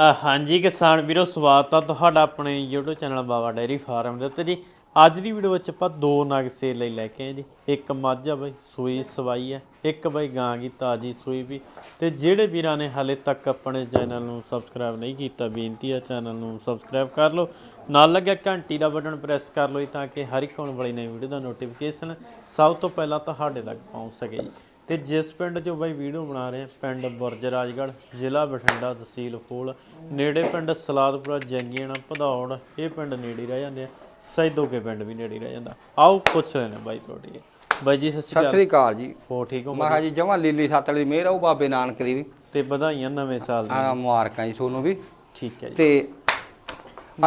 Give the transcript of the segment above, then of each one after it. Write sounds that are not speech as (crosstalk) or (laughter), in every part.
ਹਾਂਜੀ ਕਿਸਾਨ ਵੀਰੋ, ਸਵਾਗਤ ਆ ਤੁਹਾਡਾ ਆਪਣੇ YouTube channel Baba dairy farm ਦੇ ਉੱਤੇ ਜੀ। ਅੱਜ ਦੀ ਵੀਡੀਓ ਵਿੱਚ ਆਪਾਂ ਦੋ ਨਗ ਸੇਲ ਲਈ ਲੈ ਕੇ ਆਏ ਜੀ। ਇੱਕ ਮੱਝ ਆ ਬਈ, ਸੂਈ ਸਵਾਈ ਹੈ ਇੱਕ ਬਈ ਗਾਂ ਦੀ ਤਾਜੀ ਸੂਈ ਵੀ। ਤੇ ਜਿਹੜੇ ਵੀਰਾਂ ਨੇ ਹਾਲੇ ਤੱਕ ਆਪਣੇ ਚੈਨਲ ਨੂੰ ਸਬਸਕ੍ਰਾਈਬ ਨਹੀਂ ਕੀਤਾ, ਬੇਨਤੀ ਆ ਚੈਨਲ ਨੂੰ ਸਬਸਕ੍ਰਾਈਬ ਕਰ ਲਓ। ਨਾਲ ਲੱਗਿਆ ਘੰਟੀ ਦਾ ਬਟਨ ਪ੍ਰੈਸ ਕਰ ਲਓ ਜੀ, ਤਾਂ ਕਿ ਹਰ ਇੱਕ ਆਉਣ ਵਾਲੀ ਨਵੀਂ ਵੀਡੀਓ ਦਾ ਨੋਟੀਫਿਕੇਸ਼ਨ ਸਭ ਤੋਂ ਪਹਿਲਾਂ ਤੁਹਾਡੇ ਤੱਕ ਪਹੁੰਚ ਸਕੇ ਜੀ। ਤੇ ਜਿਸ ਪਿੰਡ 'ਚੋਂ ਬਾਈ ਵੀਡੀਓ ਬਣਾ ਰਹੇ ਆ ਪਿੰਡ ਬੁਰਜ ਰਾਜਗੜ੍ਹ ਜ਼ਿਲ੍ਹਾ ਬਠਿੰਡਾ ਤਹਿਸੀਲ ਫੂਲ ਨੇੜੇ ਪਿੰਡ ਸਲਾਦਪੁਰਾ ਜੰਗੀਆਣਾ ਭਦੌੜ ਇਹ ਪਿੰਡ ਨੇੜੇ ਰਹਿ ਜਾਂਦੇ ਆ। ਸੈਦੋਕੇ ਪਿੰਡ ਵੀ ਨੇੜੇ ਰਹਿ ਜਾਂਦਾ। ਆਓ ਪੁੱਛ ਰਹੇ ਨੇ ਬਾਈ ਤੁਹਾਡੀ ਬਾਈ ਜੀ ਸਤਿ ਸ਼੍ਰੀ ਸਤਿ ਅਕਾਲ ਸ੍ਰੀ ਅਕਾਲ ਜੀ। ਹੋ ਠੀਕ ਹੋ? ਮਹਾਰਾਜ ਜੀ ਜਮਾਂ ਲੀਲੀ ਸੱਤ ਵਾਲੀ ਮੇਰ ਆਉ ਬਾਬੇ ਨਾਨਕ ਦੀ ਵੀ। ਤੇ ਵਧਾਈਆਂ ਨਵੇਂ ਸਾਲ ਦੀਆਂ। ਆ ਮੁਬਾਰਕਾਂ ਜੀ ਤੁਹਾਨੂੰ ਵੀ। ਠੀਕ ਹੈ ਜੀ। ਤੇ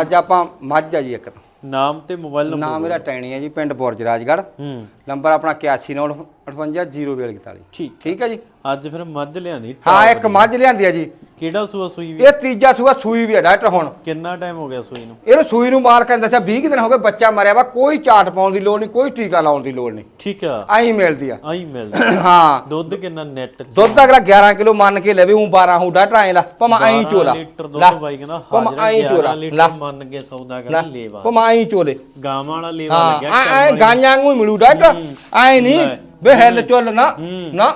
ਅੱਜ ਆਪਾਂ ਮੱਝ ਆ ਜੀ ਇੱਕ ਨਾਮ ਤੇ ਮੋਬਾਈਲ ਨੰਬਰ ਨਾਮ ਮੇਰਾ ਟੈਣੀ ਹੈ ਜੀ ਪਿੰਡ ਬੁਰਜ ਰਾਜਗੜ੍ਹ ਹੂੰ। ਨੰਬਰ ਆਪਣਾ 8198504241 ਠੀਕ ਠੀਕ ਹੈ ਜੀ। ਅੱਜ ਫਿਰ ਮੱਝ ਲਿਆਂਦੀ ਹਾਂ ਇੱਕ ਮੱਝ ਲਿਆਂਦੀ ਆ ਜੀ। ਕਿਹੜਾ ਸੂਆ ਸੂਈ ਵੀ? ਇਹ ਤੀਜਾ ਸੂਆ ਸੂਈ ਵੀ ਹੈ ਡਾਕਟਰ ਹੁਣ। ਕਿੰਨਾ ਟਾਈਮ ਹੋ ਗਿਆ ਸੂਈ ਨੂੰ? ਇਹਨੂੰ ਸੂਈ ਨੂੰ ਮਾਰ ਕੇ ਦੱਸਿਆ 20 ਕੁ ਦਿਨ ਹੋ ਗਏ ਬੱਚਾ ਮਰਿਆ ਵਾ ਕੋਈ ਚਾਟ ਪਾਉਣ ਦੀ ਲੋੜ ਨਹੀਂ ਕੋਈ ਟੀਕਾ ਲਾਉਣ ਦੀ ਲੋੜ ਨਹੀਂ। ਠੀਕ ਆ। ਆਈ ਮਿਲਦੀ ਆ। ਆਈ ਮਿਲਦਾ (coughs) ਹਾਂ। ਦੁੱਧ ਕਿੰਨਾ ਨੈਟ ਦੁੱਧ ਅਗਲਾ 11 ਕਿਲੋ ਮੰਨ ਕੇ ਲਵੇ ਉਹ 12 ਹੂ ਡਾਕਟਰ ਐ ਲਾ ਭਮਾ ਐਂ ਚੋਲਾ। ਲੀਟਰ ਲਾ ਦੁੱਧ ਬਾਈ ਕਹਿੰਦਾ ਹਾਜ਼ਰ ਐਂ ਚੋਲਾ 11 ਲੀਟਰ ਲਾ। ਮੰਨ ਕੇ ਸੌਦਾ ਲਾ ਕਰ ਲੇਵਾ। ਭਮਾ ਐਂ ਚੋਲੇ। ਗਾਵਾਂ ਵਾਲਾ ਲੇਵਾ ਲੱਗਿਆ ਐ ਗਾਂਜਾਂ ਨੂੰ ਹੀ। ਮਿਲੂ ਡਾਕਟਰ। ਐ ਨਹੀਂ ਲੈ। ਵੇ ਹੈਲ ਚੁੱਲ ਨਾ। ਨਾ।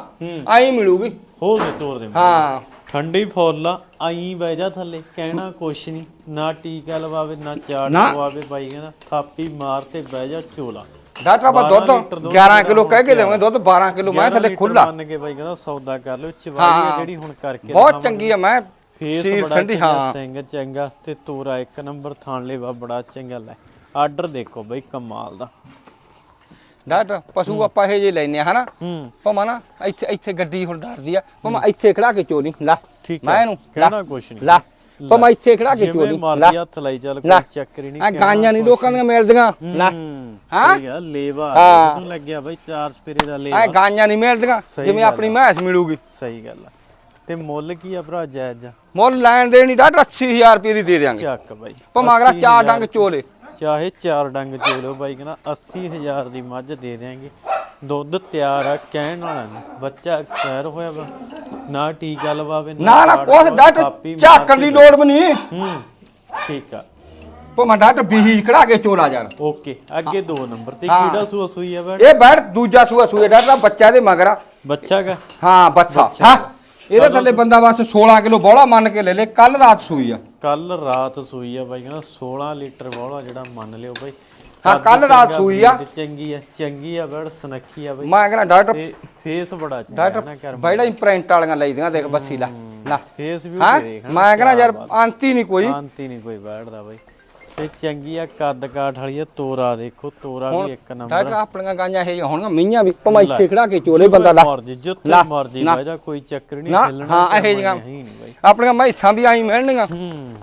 ਐਂ ਮਿਲੂਗੀ। ਹੋਰ ਦੇ ਤੋਰ ਦੇ। ਹਾਂ। ਠੰਡੀ ਫੁੱਲ ਆਈ ਬਹਿ ਜਾ ਥੱਲੇ ਕਹਿਣਾ ਕੁਛ ਨਹੀਂ ਨਾ ਟੀਕਾ ਲਵਾਵੇ ਨਾ ਚਾਟ ਨਾ। ਲਵਾਵੇ ਬਾਈ ਕਹਿੰਦਾ ਥਾਪੀ ਮਾਰ ਤੇ ਬਹਿ ਜਾ ਚੋਲਾ। ਡਾਕਟਰ ਆਪਾਂ 12 ਦੁੱਧ ਲੀਟਰ ਦੁੱਧ 11 ਜਿਹੜਾ ਕਿਲੋ ਕਹਿ ਕੇ ਦੇਵਾਂਗੇ ਦੁੱਧ 12 ਕਿਲੋ ਮੈਂ 11 ਥੱਲੇ ਲੀਟਰ ਖੁੱਲਾ ਮੰਨ ਕੇ ਬਾਈ ਕਹਿੰਦਾ ਸੌਦਾ ਕਰ ਲਿਓ ਚਵਾਈ ਆ ਹਾਂ। ਜਿਹੜੀ ਹੁਣ ਕਰਕੇ ਬਹੁਤ ਦਿਖਾਵਾਂਗੇ। ਚੰਗੀ ਆ ਮੈਂ ਫੇਸ ਬੜਾ ਠੰਡੀ ਚੰਗਾ ਹਾਂ। ਸਿੰਘ ਚੰਗਾ ਤੇ ਤੋਰਾ ਇੱਕ ਨੰਬਰ ਥਾਣ ਲੇਵਾ ਬੜਾ ਚੰਗਾ ਲੈ। ਆਰਡਰ ਦੇਖੋ ਬਈ ਕਮਾਲ ਦਾ। ਡਾਕਟਰ ਪਸ਼ੂ ਆਪਾਂ ਇਹ ਜੇ ਲੈਨੇ ਆ ਹਨਾ? ਹੂੰ। ਭਮਾ ਨਾ ਇੱਥੇ ਇੱਥੇ ਗੱਡੀ ਹੁਣ ਡਰਦੀ ਆ। ਭਮਾ ਇੱਥੇ ਖੜਾ ਕੇ ਚੋਲੀ ਲਾ। ਠੀਕ ਮੈਂ ਇਹਨੂੰ ਕਹਿਣਾ ਕੁਛ ਨਹੀਂ। ਲਾ। ਭਮਾ ਇੱਥੇ ਖੜਾ ਕੇ ਚੋਲੀ ਲਾ। ਹੱਥ ਲਾਈ ਚੱਲ। ਕੋਈ ਚੱਕਰ ਹੀ ਆ ਨਹੀਂ ਗਾਂਆਂ ਨਹੀਂ ਲੋਕਾਂ ਦੀਆਂ ਮਿਲਦੀਆਂ। ਲਾ। ਹੂੰ? ਲੇਵਾ। ਹਾਂ। ਨੂੰ ਲੱਗਿਆ ਬਈ ਚਾਰ ਸਪੇਰੇ ਦਾ ਲੇਵਾ। ਆ ਗਾਂਆਂ ਨਹੀਂ ਮਿਲਦੀਆਂ ਜਿਵੇਂ ਆਪਣੀ ਮੈਸ ਮਿਲੂਗੀ। ਸਹੀ ਗੱਲ ਆ। ਤੇ ਮੁੱਲ ਕੀ ਆ ਭਰਾ ਜਾਇਜ਼? ਮੁੱਲ ਲੈਣ ਦੇਣੀ ਡਾਕਟਰ 80000 ਰੁਪਏ ਦੀ ਦੇ ਦਿਆਂਗੇ। ਚੱਕ ਬਾਈ ਭਮਾ ਅਗਲਾ 80,000 ਚਾਰ ਡੰਗ ਚੋਲੇ। ਚਾਹੇ ਚਾਰ ਡੰਗ ਚੋਲੋ ਬਾਈ ਕਹਿੰਦਾ 80000 ਦੀ ਮੱਝ ਦੇ ਦੇਾਂਗੇ ਦੁੱਧ ਤਿਆਰ ਆ ਕਹਿਣ ਵਾਲਾ ਨਹੀਂ। ਬੱਚਾ ਐਕਸਪਾਇਰ ਹੋਇਆ ਵਾ। ਨਾ ਟੀਕਾ ਲਵਾਵੇ ਨਾ ਨਾ ਕੋਸ ਡਾਕਟਰ ਝਾਕਣ ਦੀ ਲੋੜ ਵੀ ਨਹੀਂ। ਹੂੰ ਠੀਕ ਆ। ਭਮਾ ਡਾਕਟਰ ਬੀਹੀ ਖੜਾ ਕੇ ਚੋਲਾ ਜਾਣ ਓਕੇ ਅੱਗੇ ਦੋ ਨੰਬਰ ਤੇ। ਕਿਹੜਾ ਸੂਆ ਸੂਈ ਆ ਬੈਠ। ਇਹ ਬੈਠ ਦੂਜਾ ਸੂਆ ਸੂਏ ਡਾਕਟਰ ਦਾ ਬੱਚਾ ਦੇ ਮਗਰ ਬੱਚਾ ਕਾ? ਹਾਂ ਬੱਚਾ। ਹਾਂ ਇਹਦੇ ਥੱਲੇ ਬੰਦਾ ਬਸ 16 ਕਿਲੋ ਬੋਲਾ ਮੰਨ ਕੇ ਲੈ ਲੇ ਕੱਲ ਰਾਤ ਸੂਈ ਆ। ਕੱਲ ਰਾਤ ਸੂਈ ਆ ਬਾਈ ਕਹਿੰਦਾ 16 ਲੀਟਰ ਬੋਲਾ ਜਿਹੜਾ ਮੰਨ ਲਿਓ ਬਾਈ। ਹਾਂ, ਕੱਲ੍ਹ ਰਾਤ ਸੂਈ ਆ। ਚੰਗੀ ਆ ਚੰਗੀ ਆ ਬੜ ਸਨੱਖੀ ਆ ਬਾਈ। ਮੈਂ ਕਹਿੰਦਾ ਡਾਕਟਰ ਫੇਸ ਬੜਾ ਚੰਗਾ ਡਾਕਟਰ ਬੈੜਾ ਹੀ ਪ੍ਰਿੰਟ ਵਾਲੀਆਂ ਲਈਦੀਆਂ ਦੇਖ ਬੱਸੀ ਲਾ ਨਾ ਫੇਸ ਵੀ ਦੇਖ ਮੈਂ ਕਹਿੰਦਾ ਯਾਰ ਅੰਤੀ ਨਹੀਂ ਕੋਈ। ਸ਼ਾਂਤੀ ਨਹੀਂ ਕੋਈ ਬੈਠਦਾ ਬਾਈ। ਤੇ ਚੰਗੀ ਆ ਕੱਦ ਕਾਠ ਵਾਲੀ ਆ ਤੋਰਾ ਦੇਖੋ ਤੋਰਾ ਵੀ ਇੱਕ ਨੰਬਰ। ਡਾਕਟਰ ਆਪਣੀਆਂ ਗਾਂਆਂ ਇਹ ਹੋਣਗੀਆਂ ਮੀਆਂ ਵੀ ਭਮਾ ਇੱਥੇ ਖੜਾ ਕੇ ਚੋਲੇ ਬੰਦਾ ਲਾ। ਮਰਜ਼ੀ ਜਿੱਥੇ ਲਾ, ਮਰਜ਼ੀ ਜਾ ਕੋਈ ਚੱਕਰ ਨਹੀਂ ਹਿੱਲਣਾ ਹਾਂ, ਇਹੋ ਜਿਹੀਆਂ। ਆਪਣੀਆਂ ਮੈਸਾਂ ਵੀ ਆਈ ਮਿਲਣਗੀਆਂ। ਹੂੰ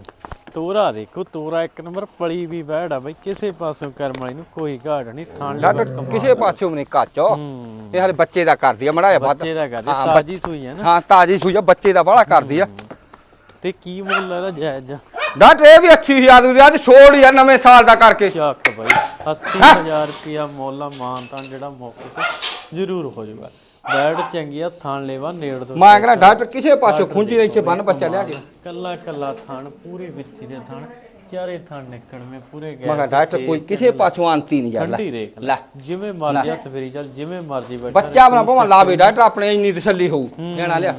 ਤੋਰਾ ਦੇਖੋ ਤੋਰਾ ਇੱਕ ਨੰਬਰ ਪਲੀ ਵੀ ਬੈੜ ਆ ਬਾਈ ਕਿਸੇ ਪਾਸੋਂ ਕਰਮ ਵਾਲੀ ਨੂੰ ਕੋਈ ਘਾਟ ਨਹੀਂ ਥਾਣ ਲੈ ਕਿਸੇ ਪਾਸਿਓਂ ਵੀ ਨਹੀਂ ਕਾਚੋ ਹੂੰ। ਇਹ ਹਾਲੇ ਬੱਚੇ ਦਾ ਕਰਦੀ ਆ ਮੜਾ ਜਿਹਾ ਵੱਧ। ਬੱਚੇ ਦਾ ਕਰਦੇ ਹਾਂ, ਸਾਜੀ ਸੂਈ ਹੈ ਨਾ। ਹਾਂ ਤਾਜੀ ਸੂਈ ਆ ਬੱਚੇ ਦਾ ਬਾਹਲਾ ਕਰਦੀ ਆ। ਤੇ ਕੀ ਮੁੱਲ ਇਹਦਾ ਜਾਇਜ਼? ਆ? ਡਾਕਟਰ ਇਹ ਵੀ 80000 ਦੀ ਅੱਜ ਛੋੜ ਯਾਰ ਨਵੇਂ ਸਾਲ ਦਾ ਕਰਕੇ। ਚੱਕ ਬਾਈ 80000 ਰੁਪਿਆ ਮੁੱਲ ਆ ਮਾਨਤਾਨ ਜਿਹੜਾ ਮੌਕੇ ਤੇ ਜ਼ਰੂਰ ਹੋ ਜਾਊਗਾ। ਬੈਡ ਚੰਗੀ ਆ ਥਾਣ ਲੈਵਾ ਨੇੜ ਤੋਂ ਮੈਂ ਕਹਿੰਦਾ ਡਾਕਟਰ ਕਿਸੇ ਪਾਸਿਓਂ ਖੁੰਝੀ ਦੇ ਇੱਥੇ ਬੰਨ ਬੱਚਾ ਲਿਆ ਕੇ। ਕੱਲਾ ਕੱਲਾ ਥਾਣ ਪੂਰੀ ਵਿੱਚੀ ਦੇ ਥਾਣ ਚਾਰੇ ਥਾਣ ਨਿਕਲਵੇਂ ਪੂਰੇ ਗਏ ਮੈਂ ਕਿਹਾ ਡਾਕਟਰ ਕੋਈ ਕਿਸੇ ਪਾਸਿਓਂ ਅੰਤੀ ਨਹੀਂ ਠੰਡੀ ਲੈ ਰੇਖ ਲੈ ਜਿਵੇਂ ਮਰਜ਼ੀ ਹੱਥ ਫੇਰੀ ਚੱਲ ਜਿਵੇਂ ਮਰਜ਼ੀ ਬੈਠਾ ਬੱਚਾ ਬਣਾ ਭਾਵੇਂ ਲਾਵੇ ਡਾਕਟਰ ਆਪਣੇ ਇੰਨੀ ਤਸੱਲੀ ਹੋਊ ਲੈਣਾ ਲਿਆ।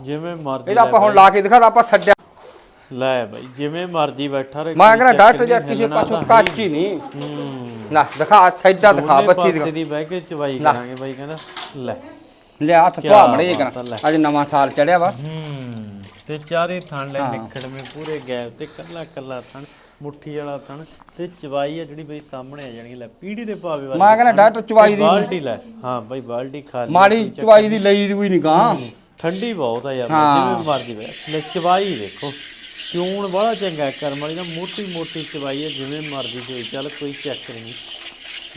ਜਿਵੇਂ ਮਰਜ਼ੀ ਇਹਦਾ ਆਪਾਂ ਹੁਣ ਲਾ ਕੇ ਦਿਖਾ ਆਪਾਂ ਛੱਡਿਆ ਲੈ ਬਾਈ ਜਿਵੇਂ ਮਰਜ਼ੀ ਬੈਠਾ ਰਹੇ ਮੈਂ ਕਹਿੰਦਾ ਡਾਕਟਰ ਨਹੀਂ, ਕਿਸੇ ਪਾਸੋਂ ਕੱਚ ਹੀ ਨਹੀਂ। ਲੈ ਦਿਖਾ ਸੈਡਾ ਦਿਖਾ ਬੱਚੀ ਦੀ ਬਹਿ ਕੇ ਚਵਾਈ ਲੈ। ਕਰਾਂਗੇ ਬਾਈ ਕਹਿੰਦਾ ਲੈ। ਲਿਆ ਹੱਥ ਧਵਾ ਮੜੇ ਜੇ ਲੈ। ਕਰਾਂ। ਅੱਜ ਨਵਾਂ ਸਾਲ ਚੜਿਆ ਵਾ। ਤੇ ਚਾਰੇ ਥਣ ਲੈ ਨਿਖੜਵੇਂ ਪੂਰੇ ਗੈਪ ਤੇ ਕੱਲਾ ਕੱਲਾ ਥਣ ਮੁੱਠੀ ਵਾਲਾ ਥਣ ਤੇ ਚਵਾਈ ਆ ਜਿਹੜੀ ਬਈ ਸਾਹਮਣੇ ਆ ਜਾਣਗੀ ਲੈ ਪੀੜੀ ਦੇ ਪਾਵੇ ਵਾਲੀ ਮੈਂ ਕਹਿੰਦਾ ਡਾਕਟਰ ਚਵਾਈ ਦੀ ਬਾਲਟੀ ਲੈ। ਹਾਂ ਬਈ ਬਾਲਟੀ ਖਾਲੀ ਮਾੜੀ ਚਵਾਈ ਦੀ ਲਈ ਕੋਈ ਨਹੀਂ ਗਾਂ ਠੰਡੀ ਬਹੁਤ ਆ ਯਾਰ। ਜਿਵੇਂ ਮਰਜ਼ੀ ਵੇ ਲੈ ਚਵਾਈ ਦੇਖੋ ਚੂਣ ਬੜਾ ਚੰਗਾ ਹੈ, ਕਰਮ ਵਾਲੀ ਦਾ ਮੋਟੀ ਮੋਟੀ ਚਵਾਈ ਹੈ ਜਿਵੇਂ ਮਰਜ਼ੀ ਤੇ ਚੱਲ ਕੋਈ ਚੱਕਰ ਨਹੀਂ।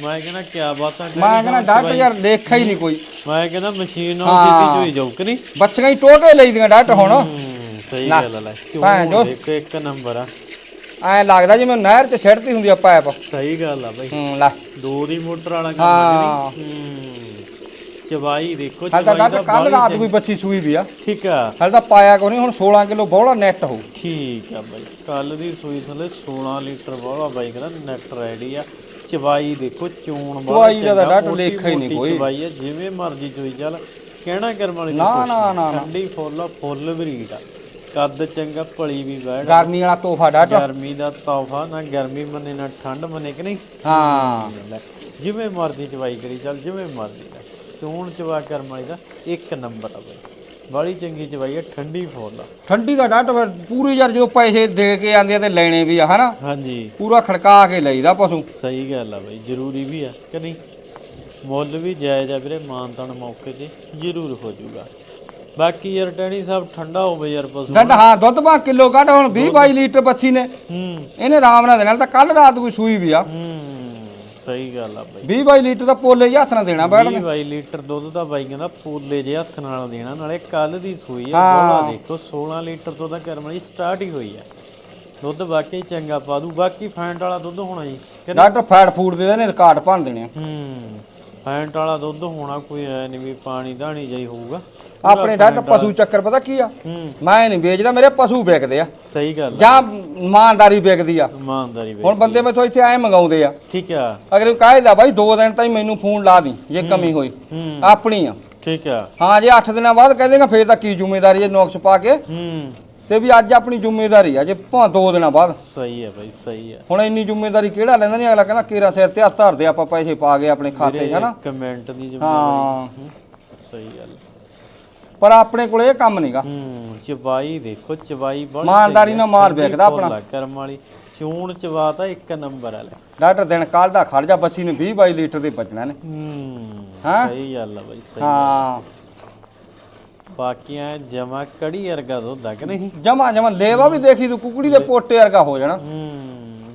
ਮੈਂ ਕਹਿੰਦਾ ਕਿਆ ਬਾਤਾਂ ਕਰੀ ਮੈਂ ਕਹਿੰਦਾ ਡਾਕਟਰ। ਯਾਰ ਦੇਖਿਆ ਹੀ ਨਹੀਂ ਕੋਈ। ਮੈਂ ਕਹਿੰਦਾ ਮਸ਼ੀਨ ਨਾਲ ਹਾਂ। ਸਿੱਧੀ ਹੋਈ ਜਾਊ ਕਿ ਨਹੀਂ? ਬੱਚੀਆਂ ਹੀ ਟੋਕੇ ਲਈ ਦੀਆਂ ਡਾਕਟਰ ਹੁਣ। ਹੂੰ, ਸਹੀ ਨਾ, ਗੱਲ ਭੈਣ ਚੂਣ ਚੋਦ। ਦੇਖੋ ਇੱਕ ਨੰਬਰ ਆ। ਐ ਲੱਗਦਾ ਜਿਵੇਂ ਨਹਿਰ 'ਚ ਛਿੜਤੀ ਹੁੰਦੀ ਆ ਪਾਇਪ। ਸਹੀ ਗੱਲ ਆ ਬਈ। ਹੂੰ ਲੈ। ਦੋ ਦੀ ਮੋਟਰ ਵਾਲਾ ਕੰਮ ਹਾਂ। ਕਿ ਚਵਾਈ ਦੇਖੋ ਹਾਲ ਤਾਂ ਚਵਾਈ ਡਾਕਟਰ ਦਾ ਕੱਲ ਬਾਹਲੀ ਰਾਤ। ਕੋਈ ਬੱਚੀ ਸੂਈ ਵੀ ਆ। ਠੀਕ ਆ। ਹਾਲ ਤਾਂ ਪਾਇਆ ਕੋਈ ਨਹੀਂ ਹੁਣ 16 ਕਿਲੋ ਬੋਲਾ ਨੈਟ ਹੋ ਠੀਕ ਆ ਬਾਈ ਕੱਲ ਦੀ ਸੂਈ ਥੱਲੇ 16 ਲੀਟਰ ਵਾਲਾ ਬਾਈ ਕਹਿੰਦਾ ਨੈਟ ਰੈਡੀ ਆ। ਚਵਾਈ ਦੇਖੋ ਚੂਣ ਚਵਾਈ ਦਾ ਤਾਂ ਚੰਗਾ, ਡਾਕਟਰ ਮੋਟੀ- ਲੇਖਾ ਹੀ ਨਹੀਂ ਮੋਟੀ ਕੋਈ। ਚਵਾਈ ਆ ਜਿਵੇਂ ਮਰਜ਼ੀ ਚੋਈ ਚੱਲ ਕਹਿਣਾ ਕਰਮ ਵਾਲੀ ਦੀ ਨਾ, ਕੁਛ ਨਾ, ਨੀ। ਠੰਡੀ ਫੁੱਲ ਆ, ਫੁੱਲ ਬਰੀਡ ਆ। ਕੱਦ ਚੰਗਾ ਭਲੀ ਵੀ ਬੈੜ ਗਰਮੀ ਵਾਲਾ ਤੋਹਫਾ ਡਾਕਟਰ। ਗਰਮੀ ਦਾ ਤੋਹਫਾ ਨਾ ਗਰਮੀ ਮੰਨੇ ਨਾ ਠੰਡ ਮੰਨੇ ਕਿ ਨਹੀਂ? ਹਾਂ। ਲੈ, ਜਿਵੇਂ ਮਰਜ਼ੀ ਚਵਾਈ ਕਰੀ ਚੱਲ ਜਿਵੇਂ ਮਰਜ਼ੀ ਚੂਣ ਚਵਾ ਕਰਮ ਵਾਲੀ ਦਾ ਇੱਕ ਨੰਬਰ ਆ ਬਾਈ। ਬੜੀ ਚੰਗੀ ਚਵਾਈ ਆ ਠੰਡੀ ਫੁੱਲ ਆ। ਠੰਡੀ ਦਾ ਫਿਰ ਪੂਰੀ ਯਾਰ ਜਦੋਂ ਪੈਸੇ ਦੇ ਕੇ ਆਂਦੇ ਆ ਤੇ ਲੈਣੇ ਵੀ ਆ ਹਨਾ? ਹਾਂਜੀ। ਪੂਰਾ ਖੜਕਾ ਕੇ ਲਈਦਾ ਪਸ਼ੂ। ਸਹੀ ਗੱਲ ਆ ਬਾਈ ਜ਼ਰੂਰੀ ਵੀ ਆ ਕਿ ਨਹੀਂ? ਮੁੱਲ ਵੀ ਜਾਇਜ਼ ਆ ਵੀਰੇ ਮਾਨਤਾਨ ਮੌਕੇ ਤੇ ਜ਼ਰੂਰ ਹੋ ਜਾਊਗਾ। ਬਾਕੀ ਯਾਰ ਟੈਣੀ ਸਾਹਿਬ ਠੰਡਾ ਹੋਵੇ ਯਾਰ ਪਸ਼ੂ। ਡੰਡ ਹਾਂ ਦੁੱਧ ਪਾ ਕਿਲੋ ਕੱਢ ਹੁਣ 20 22 ਲੀਟਰ ਬੱਚੀ ਨੇ। ਹੂੰ। ਇਹਨੇ ਆਰਾਮ ਨਾਲ ਦੇਣਾ ਤਾਂ ਕੱਲ ਰਾਤ ਕੋਈ ਸੂਈ ਵੀ ਆ। ਹੂੰ। ਸਹੀ ਗੱਲ ਆ ਬਾਈ 20 22 ਲੀਟਰ ਦਾ ਪੋਲੇ ਜਿਹਾ ਹੱਥ ਨਾਲ ਦੇਣਾ ਬੈਠ 20 22 ਲੀਟਰ ਦੁੱਧ ਦਾ ਬਾਈ ਕਹਿੰਦਾ ਪੂਲੇ ਜੇ ਹੱਥ ਨਾਲ ਦੇਣਾ ਨਾਲੇ ਕੱਲ ਦੀ ਸੂਈ ਆ। ਬੋਲਾ ਦੇਖੋ 16 ਲੀਟਰ ਤੋਂ ਤਾਂ ਕਰਮ ਵਾਲੀ ਸਟਾਰਟ ਹੀ ਹੋਈ ਆ ਦੁੱਧ ਵਾਕਈ ਚੰਗਾ ਪਾ ਦੂ ਬਾਕੀ ਫੈਂਟ ਵਾਲਾ ਦੁੱਧ ਹੋਣਾ ਜੀ? ਡਾਕਟਰ ਫੈਟ ਫੂਡ ਦੇ ਨੇ ਰਿਕਾਰਡ ਭੰਨ ਦੇਣੇ। ਹੂੰ ਫੈਂਟ ਵਾਲਾ ਦੁੱਧ ਹੋਣਾ ਕੋਈ ਐ ਨਹੀਂ ਵੀ ਪਾਣੀ ਧਾਣੀ ਜਾਈ ਹੋਊਗਾ ਆਪਣੇ ਡਾਕਟਰ ਪਸ਼ੂ ਚੱਕਰ ਪਤਾ ਕੀ ਆ? ਹੂੰ। ਮੈਂ ਨਹੀਂ ਵੇਚਦਾ ਮੇਰੇ ਪਸ਼ੂ ਵਿਕਦੇ ਆ। ਸਹੀ ਗੱਲ ਜਾਂ ਇਮਾਨਦਾਰੀ ਵਿਕਦੀ ਆ। ਇਮਾਨਦਾਰੀ ਹੁਣ ਬੰਦੇ ਮੈਥੋਂ ਇੱਥੇ ਐ ਮੰਗਾਉਂਦੇ ਆ। ਠੀਕ ਆ। ਅਗਰ ਕਾਇਦਾ ਬਾਈ 2 ਦਿਨ ਤਾਈਂ ਮੈਨੂੰ ਫੋਨ ਲਾ ਦੀ ਜੇ ਕਮੀ ਹੋਈ। ਹੂੰ। ਆਪਣੀ ਆ। ਠੀਕ ਆ। ਹਾਂ ਜੇ 8 ਦਿਨਾਂ ਬਾਅਦ ਕਹਿੰਦੇਗਾ ਫੇਰ ਤਾਂ ਕੀ ਜ਼ਿੰਮੇਵਾਰੀ ਹੈ ਨੌਕਸ ਪਾ ਕੇ? ਹੂੰ। ਤੇ ਵੀ ਅੱਜ ਆਪਣੀ ਜ਼ਿੰਮੇਵਾਰੀ ਆ ਜੇ ਭਾਂ 2 ਦਿਨਾਂ ਬਾਅਦ। ਸਹੀ ਆ ਬਾਈ ਸਹੀ ਆ। ਹੁਣ ਇੰਨੀ ਜ਼ਿੰਮੇਵਾਰੀ ਕਿਹੜਾ ਲੈਂਦਾ ਨਹੀਂ? ਅਗਲਾ ਕਹਿੰਦਾ ਕੇਰਾ ਸਿਰ ਤੇ ਹੱਥ ਧਰਦੇ ਆਪਾਂ ਪੈਸੇ ਪਾ ਗਏ ਆਪਣੇ ਖਾਤੇ 'ਚ ਹਨਾ? ਕਮੈਂਟ ਦੀ ਜ਼ਿੰਮੇਵਾਰੀ। ਹਾਂ ਹੂੰ, ਸਹੀ ਗੱਲ ਪਰ ਆਪਣੇ ਕੋਲ ਇਹ ਕੰਮ ਨਹੀਂਗਾ ਹੂੰ ਚਵਾਈ ਦੇਖੋ ਚਵਾਈ ਬੜੀ ਇਮਾਨਦਾਰੀ ਨਾਲ ਠੰਡੀ ਵੇਖਦਾ ਆਪਣਾ। ਕਰਮ ਵਾਲੀ। ਚੂਣ ਚਵਾ ਤਾਂ ਇੱਕ ਨੰਬਰ ਆ ਲੈ ਡਾਕਟਰ ਦਿਨ ਕੱਲ ਦਾ ਖੜ ਜਾ ਬੱਸੀ ਨੇ 20 22 ਲੀਟਰ ਦੇ ਬਚਣਾ ਨੇ। ਹੂੰ ਹਾਂ? ਸਹੀ ਗੱਲ ਆ ਬਾਈ ਸਹੀ ਹਾਂ। ਬਾਕੀਆਂ ਜਮਾ ਕੜੀ ਵਰਗਾ ਦੁੱਧ ਆ ਕਿ ਨਹੀਂ? ਜਮਾ ਜਮਾ ਲੇਵਾ ਵੀ ਦੇਖੀ ਤੂੰ ਕੁਕੜੀ ਦੇ ਪੋਟੇ ਵਰਗਾ ਹੋ ਜਾਣਾ। ਹੂੰ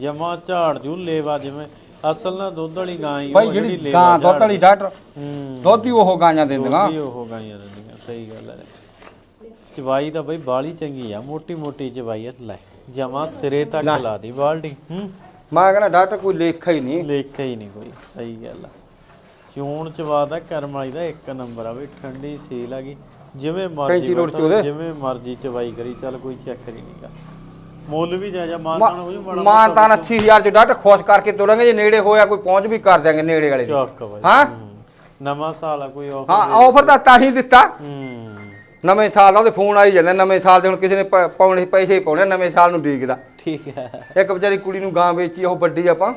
ਜਮਾ ਝਾੜ ਜੂ ਲੇਵਾ ਜਿਵੇਂ। ਅਸਲ ਨਾਲ ਦੁੱਧ ਵਾਲੀ ਗਾਂ ਹੀ ਭਾਈ ਉਹ ਜਿਹੜੀ ਲੇਵਾ ਗਾਂ ਦੁੱਧ ਵਾਲੀ ਡਾਕਟਰ ਹੂੰ। ਦੁੱਧ ਹੀ ਉਹ ਗਾਂਆਂ ਦਿੰਦੀਆਂ। ਉਹ ਗਾਈਆਂ ਦਿੰਦੀਆਂ। ਸਹੀ ਗੱਲ ਹੈ। ਚਵਾਈ ਤਾਂ ਬਈ ਬਾਲੀ ਚੰਗੀ ਆ ਮੋਟੀ ਮੋਟੀ ਚਵਾਈ ਆ ਲੈ ਜਮਾ ਸਿਰੇ ਤੱਕ ਲਾ। ਦੀ ਬਾਲਟੀ ਹੂੰ। ਮੈਂ ਕਹਿੰਦਾ ਡਾਕਟਰ ਕੋਈ ਲੇਖਾ ਹੀ ਨਹੀਂ। ਲੇਖਾ ਹੀ ਨਹੀਂ ਕੋਈ ਸਹੀ ਗੱਲ ਆ। ਚੂਣ ਚਵਾ ਦਾ ਕਰਮ ਵਾਲੀ ਦਾ ਇੱਕ ਨੰਬਰ ਆ ਬਈ ਠੰਡੀ ਸੀਲ ਆ ਗਈ। ਜਿਵੇਂ ਮਰਜ਼ੀ। ਜਿਵੇਂ ਮਰਜ਼ੀ ਚਵਾਈ ਕਰੀ ਚੱਲ ਕੋਈ ਚੱਕਰ ਹੀ ਨਹੀਂਗਾ ਮੁੱਲ ਵੀ ਜਾ ਜਾ ਮਾਨਤਾਨ ਹੋ ਜੂ ਮਾੜਾ ਮਾਨ ਤਾਂ 80000 ਚ ਡਾਕਟਰ ਖੁਸ਼ ਕਰਕੇ ਤੋਰਾਂਗੇ ਜੇ ਨੇੜੇ ਹੋਇਆ ਕੋਈ ਪਹੁੰਚ ਵੀ ਕਰ ਦਿਆਂਗੇ ਨੇੜੇ ਵਾਲੇ ਹਾਂ? ਨਵਾਂ ਸਾਲ ਆ ਕੋਈ ਆਫਰ ਹਾਂ ਆਫਰ ਤਾਂ ਤਾਂ ਹੀ ਦਿੱਤਾ। ਹੂੰ। ਨਵੇਂ ਸਾਲ ਦਾ ਉਹਦੇ ਫੋਨ ਆਈ ਜਾਂਦੇ ਨਵੇਂ ਸਾਲ ਦੇ ਹੁਣ ਕਿਸੇ ਨੇ ਪ- ਪਾਉਣੇ ਪੈਸੇ ਹੀ ਪਾਉਣੇ ਨਵੇਂ ਸਾਲ ਨੂੰ ਡੀਕਦਾ। ਠੀਕ ਹੈ। ਇੱਕ ਵਿਚਾਰੀ ਕੁੜੀ ਨੂੰ ਗਾਂ ਵੇਚੀ ਉਹ ਵੱਡੀ ਆਪਾਂ।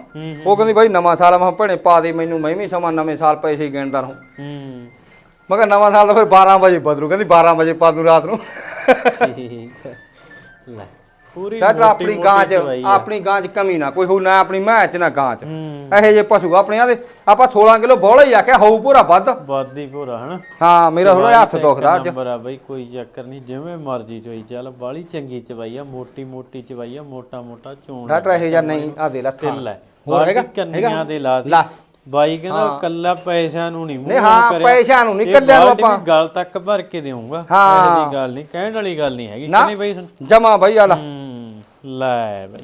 ਉਹ ਕਹਿੰਦੀ ਬਾਈ ਨਵਾਂ ਸਾਲ ਆ ਮੈਂ ਕਿਹਾ ਭੈਣੇ ਪਾ ਦੇ ਮੈਨੂੰ ਮੈਂ ਵੀ ਸਮਾਂ ਨਵੇਂ ਸਾਲ ਪੈਸੇ ਹੀ ਗਿਣਦਾ ਰਹੂੰ। ਹੂੰ। ਮੈਂ ਕਿਹਾ ਨਵਾਂ ਸਾਲ ਤਾਂ ਫਿਰ 12 ਵਜੇ ਬਦਲੂ ਕਹਿੰਦੀ 12 ਵਜੇ ਪਾ ਦੂ ਰਾਤ ਨੂੰ। ਠੀਕ ਹੈ। ਲੈ। ਪੂਰੀ ਡਾਕਟਰ ਆਪਣੀ ਗਾਂ 'ਚ। ਆਪਣੀ ਗਾਂ 'ਚ ਕਮੀ ਨਾ ਕੋਈ ਹੋ ਨਾ ਆਪਣੀ ਮੈਂ 'ਚ ਨਾ ਗਾਂ 'ਚ ਇਹੋ ਜਿਹੇ ਪਸ਼ੂ ਆਪਣੀਆਂ ਦੇ ਆਪਾਂ 16 ਕਿਲੋ ਬੋਲਾ ਹੀ ਆਖਿਆ ਹੋਊ ਪੂਰਾ ਵੱਧ। ਬਾਦੀ ਭੋਰਾ ਹਨਾ? ਹਾਂ ਮੇਰਾ ਥੋੜਾ ਹੱਥ ਦੁਖਦਾ ਅੱਜ। ਨੰਬਰ ਆ ਬਈ ਕੋਈ ਚੱਕਰ ਨਹੀਂ ਜਿਵੇਂ ਮਰਜ਼ੀ ਚੋਈ ਚੱਲ ਬਾਲੀ ਚੰਗੀ ਚਵਾਈ ਆ ਮੋਟੀ ਮੋਟੀ ਚਵਾਈ ਆ ਮੋਟਾ ਮੋਟਾ ਚੋਣ ਡਾਕਟਰ ਇਹੋ ਜਿਹਾ ਨਹੀਂ ਆ। ਦੇ ਲੈ ਥਾਂ। ਢਿੱਲ ਹੈ। ਹੋਰ ਹੈਗਾ? ਕੰਨੀਆਂ ਦੇ ਲਾ। ਬਾਈ ਕਹਿੰਦਾ ਕੱਲਾ ਪੈਸਿਆਂ ਨੂੰ ਨਹੀਂ ਨਹੀਂ, ਹਾਂ, ਪੈਸਿਆਂ ਨੂੰ ਨਹੀਂ, ਕੱਲਿਆਂ ਨੂੰ ਆਪਾਂ- ਗੱਲ ਤੱਕ ਭਰ ਕੇ ਦੇਵਾਂਗਾ ਹਾਂ। ਇਹੋ ਜਿਹੀ ਗੱਲ ਨਹੀਂ ਕਹਿਣ ਵਾਲੀ ਗੱਲ ਨਹੀਂ ਹੈਗੀ ਨਾ। ਕਿ ਨਹੀਂ ਬਈ ਜਮਾ ਬਾਈ ਆਲਾ ਲੈ ਬਈ।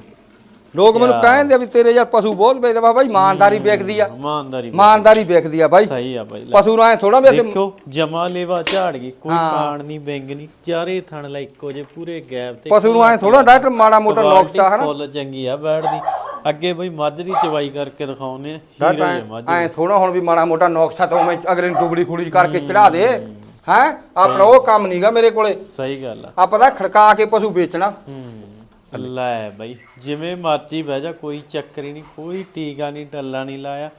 ਲੋਕ ਮੈਨੂੰ ਕਹਿੰਦੇ ਆ ਵੀ ਤੇਰੇ ਯਾਰ ਪਸ਼ੂ ਬਹੁਤ ਵੇਚਦੇ ਵਾ ਬਾਈ ਇਮਾਨਦਾਰੀ ਵੇਖਦੀ ਆ। ਇਮਾਨਦਾਰੀ ਇਮਾਨਦਾਰੀ ਵੇਖਦੀ ਆ ਬਾਈ। ਸਹੀ ਆ ਬਾਈ। ਪਸ਼ੂ ਨੂੰ ਐ ਥੋੜਾ ਵੀ ਦੇਖੋ ਜਮਾ ਲੇਵਾ ਝਾੜ ਗਈ ਕੋਈ ਕਾਣ ਨਹੀਂ ਬੈਂਗ ਨਹੀਂ। ਚਾਰੇ ਥਣ ਲੈ ਇੱਕੋ ਜੇ ਪੂਰੇ ਗੈਪ ਤੇ ਪਸ਼ੂ ਨੂੰ ਐ ਥੋੜਾ ਡਾਕਟਰ ਮਾੜਾ ਮੋਟਾ ਨੌਕਸ ਹਨਾ? ਫੁੱਲ ਚੰਗੀ ਆ ਬੈਠਦੀ ਅੱਗੇ ਬਈ ਮੱਝ ਦੀ ਚਵਾਈ ਕਰਕੇ ਦਿਖਾਉਨੇ ਹੀਰਾ ਮੱਝ ਐ ਥੋੜਾ ਹੁਣ ਵੀ ਮਾੜਾ ਮੋਟਾ ਨੌਕਸਾ ਤੋਂ ਮੈਂ ਅਗਲੇ ਨੂੰ ਦੁਬੜੀ ਖੁੜੀ ਕਰਕੇ ਚੜਾ ਦੇ ਹੈ? ਆਪਣਾ ਉਹ ਕੰਮ ਨਹੀਂਗਾ ਮੇਰੇ ਕੋਲੇ। ਸਹੀ ਗੱਲ ਆ। ਆਪਾਂ ਤਾਂ ਖੜਕਾ ਕੇ ਪਸ਼ੂ ਵੇਚਣਾ। ਹੂੰ। ਲੈ ਬਈ ਜਿਵੇਂ ਮਰਜ਼ੀ ਬਹਿ ਜਾ ਕੋਈ ਚੱਕਰ ਹੀ ਨਹੀਂ ਕੋਈ ਟੀਕਾ ਨਹੀਂ ਟੱਲਾ ਨਹੀਂ ਲਾਇਆ।